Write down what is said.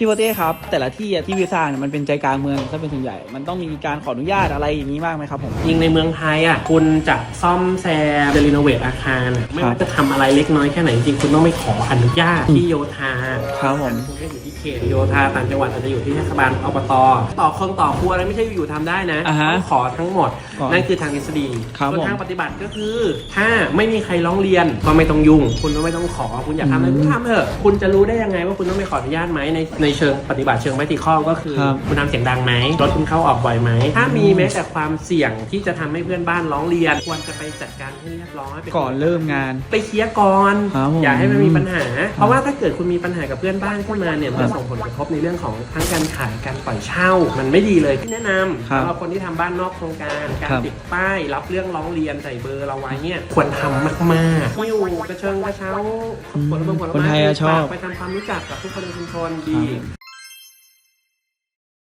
พี่โปเต้ครับ แต่ละที่อะที่วิวสร้างเนี่ยมันเป็นใจกลางเมืองถ้าเป็นส่วนใหญ่ มันต้องมีการขออนุญาตอะไรอย่างนี้บ้างไหมครับผม ยิงในเมืองไทยอะคุณจะซ่อมแซมจะรีโนเวทอาคารอะไม่ว่าจะทำอะไรเล็กน้อยแค่ไหนจริงๆคุณต้องไปขออนุญาตที่โยธาครับผม กรุงเทพอยู่ที่เขตโยธาต่างจังหวัดอาจจะอยู่ที่เทศบาลอบตต่อคนต่อครัวอะไรไม่ใช่อยู่ๆทำได้นะอ่าฮะ ต้องขอทั้งหมด ก่อน นั่นคือทางทฤษฎีครับส่วนผมทางปฏิบัติก็คือ ถ้าไม่มีใครร้องเรียนก็ไม่ต้องยุ่ง คุณก็ไม่ต้องขอ คุณอยากทำอะไรอืมคุณทำเถอะคุณจะรู้ได้ยังไงว่าคุณต้องไปขออนุญาตไหมในในเชิงปฏิบัติเชิงไมติข้อก็คือ ครับ คุณทำเสียงดังไหมรถคุณเข้าออกบ่อยไหมถ้ามีแม้แต่ความเสี่ยงที่จะทำให้เพื่อนบ้านร้องเรียน ควรจะไปจัดการให้เรียบร้อยไป ก่อนเริ่มงาน ไปเคลียร์ก่อน ครับผมอย่าให้มันมีปัญหา เพราะว่าถ้าเกิดคุณมีปัญหากับเพื่อนบ้านขึ้นมาเนี่ยมันจะส่งผลกระทบในเรื่องของทั้งการขายการปล่อยเช่า มันไม่ดีเลยที่แนะนำครับ สำหรับคนที่ทำบ้านนอกโครงการ การครับติดป้ายรับเรื่องร้องเรียนใส่เบอร์เราไว้เนี่ยควรทำมากๆหิ้วกระเชิงกระเช้าผลไม้ผลคนไม้ไทยอะชอบ ไปทำความรู้จักกับทุกคนในชุมชนดี